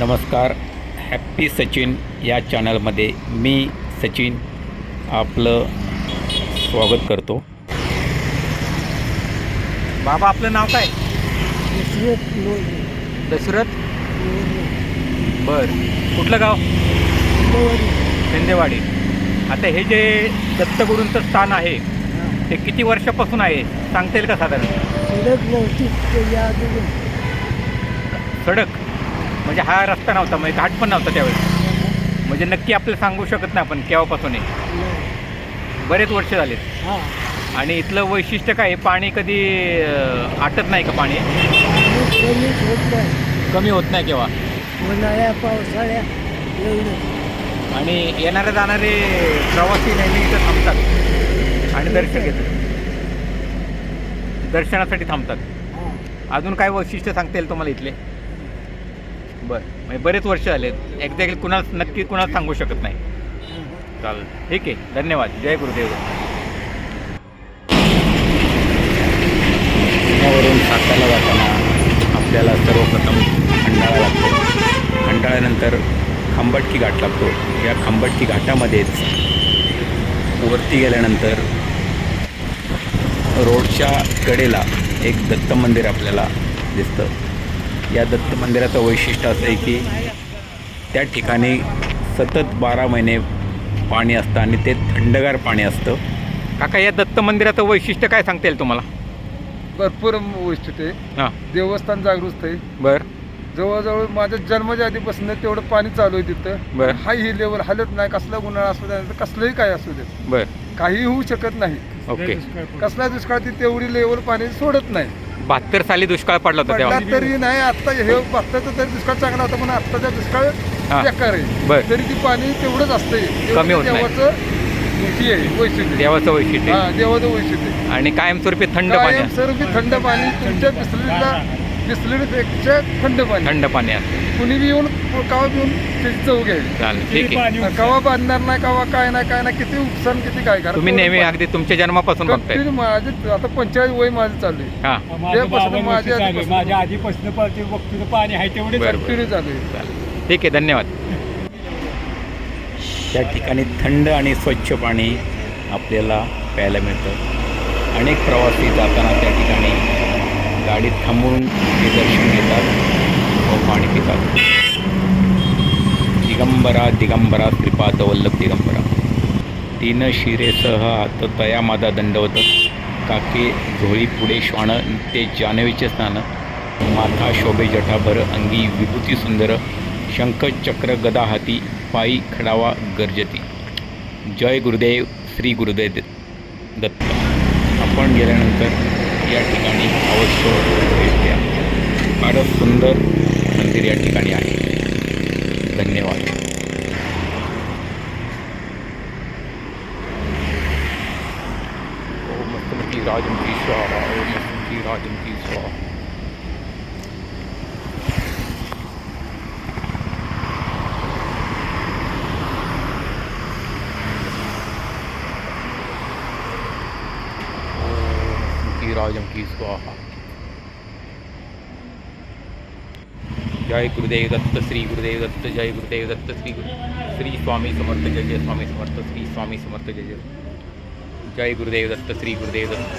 नमस्कार. हॅप्पी सचिन या चॅनलमध्ये मी सचिन आपलं स्वागत करतो. बाबा आपलं नाव काय? दशरथ दशरथ? बर. कुठलं गाव? शिंदेवाडी. आता हे जे दत्तगुरूंचं स्थान आहे ते किती वर्षापासून आहे? सांगता येईल का साधारण? सडक सडक? म्हणजे हा रस्ता नव्हता म्हणजे घाट पण नव्हता त्यावेळेस. म्हणजे नक्की आपल्याला सांगू शकत नाही आपण केव्हापासून आहे बरेच वर्ष झालेत हा. आणि इथलं वैशिष्ट्य काय? पाणी कधी आटत नाही का पाणी? कमी होत नाही. केव्हा? उन्हाळ्या पावसाळ्या आणि येणारे जाणारे प्रवासी नेहमी इथं थांबतात आणि दर्शन घेतात. दर्शनासाठी थांबतात. हा. अजून काय वैशिष्ट्य सांगता येईल तुम्हाला इथले? बरं. म्हणजे बरेच वर्ष झाले एक्झॅक्टली कुणाला नक्की कुणाला सांगू शकत नाही. चालेल ठीक आहे. धन्यवाद. जय गुरुदेव. पुण्यावरून सातारला जाताना आपल्याला सर्वप्रथम खंडाळा लागतो. खंडाळ्यानंतर खंबटकी घाट लागतो. या खंबटकी घाटामध्येच वरती गेल्यानंतर रोडच्या कडेला एक दत्त मंदिर आपल्याला दिसतं. या दत्त मंदिराचं वैशिष्ट्य असं आहे की त्या ठिकाणी सतत बारा महिने पाणी असतं आणि ते थंडगार पाणी असतं. काका या दत्त मंदिराचं वैशिष्ट्य काय सांगता येईल तुम्हाला? भरपूर वैशिष्ट्य आहे. हां. देवस्थान जागृत आहे. बरं. जवळजवळ माझ्या जन्माच्या आधीपासून तेवढं पाणी चालू आहे तिथं. बरं. हाय ही लेवल हालत नाही कसला उन्हाळा असू दे नाहीतर कसलंही काय असू दे. बरं. काही होऊ शकत नाही. ओके. कसला दुष्काळ ती तेवढी लेवल पाणी सोडत नाही. बहात्तर साली दुष्काळ पडला होता पडला तेव्हा तरी नाही आता हे बघताचं तरी दुष्काळ चांगला होता पण आत्ताचा दुष्काळ हा. बेकार आहे बरं. तरी ती पाणी तेवढंच असतंय कमी होत नाही. देवाचं हे आहे वैशिष्ट्य देवाचं वैशिष्ट्य हा देवाचं वैशिष्ट्य आहे. आणि कायमस्वरूपी थंड पाणी कायम असतं. स्वरूपी थंड पाणी तुमच्या बिसलेलीला बिसलेलीपेक्षा थंड पाणी थंड पाणी असतं कुणी बी येऊन कवा बी येऊन त्याची चव घ्यायची. चालेल ठीक आहे. कवा बांधणार नाही कवा काय नाही काय नाही किती उपसन किती काय करा. तुम्ही नेहमी अगदी तुमच्या जन्मापासून बघताय. कंटिन्यू माझे आता पंचेचाळीस वय माझं चालू आहे हां माझं माझ्या झाली. आधीपासून- माझ्या आधीपासून पाहते बघतो पाणी आहे तेवढे बरं कंटिन्यू चालू आहे चालेल. ठीक आहे धन्यवाद. त्या ठिकाणी थंड आणि स्वच्छ पाणी आपल्याला प्यायला मिळतं. अनेक प्रवासी जाताना त्या ठिकाणी गाडीत थांबून ते दर्शन घेतात. व पाणी पितात दिगंबरा दिगंबरा श्रीपाद वल्लभ दिगंबरा तीन शिरेसह आत तया मादा दंडवत काके झोळी पुढे श्वाण ते जानवीचे स्नान माथा शोभे जठाभर अंगी विभूती सुंदर शंख चक्र गदा हाती पायी खडावा गर्जती जय गुरुदेव श्री गुरुदेव दत्त आपण गेल्यानंतर या ठिकाणी अवश्य भेट द्या फारच सुंदर मंदिर या ठिकाणी आहे. धन्यवाद. ओम राजम की स्वाहा ओम मस्तमती की स्वाहा। की राजम की स्वाहा। जय गुरुदेव दत्त श्री गुरुदेव दत्त जय गुरुदेव दत्त श्री गुरु। श्री स्वामी समर्थ जय जय स्वामी समर्थ श्री स्वामी समर्थ जय जय। जय गुरुदेव दत्त श्री गुरुदेव दत्त।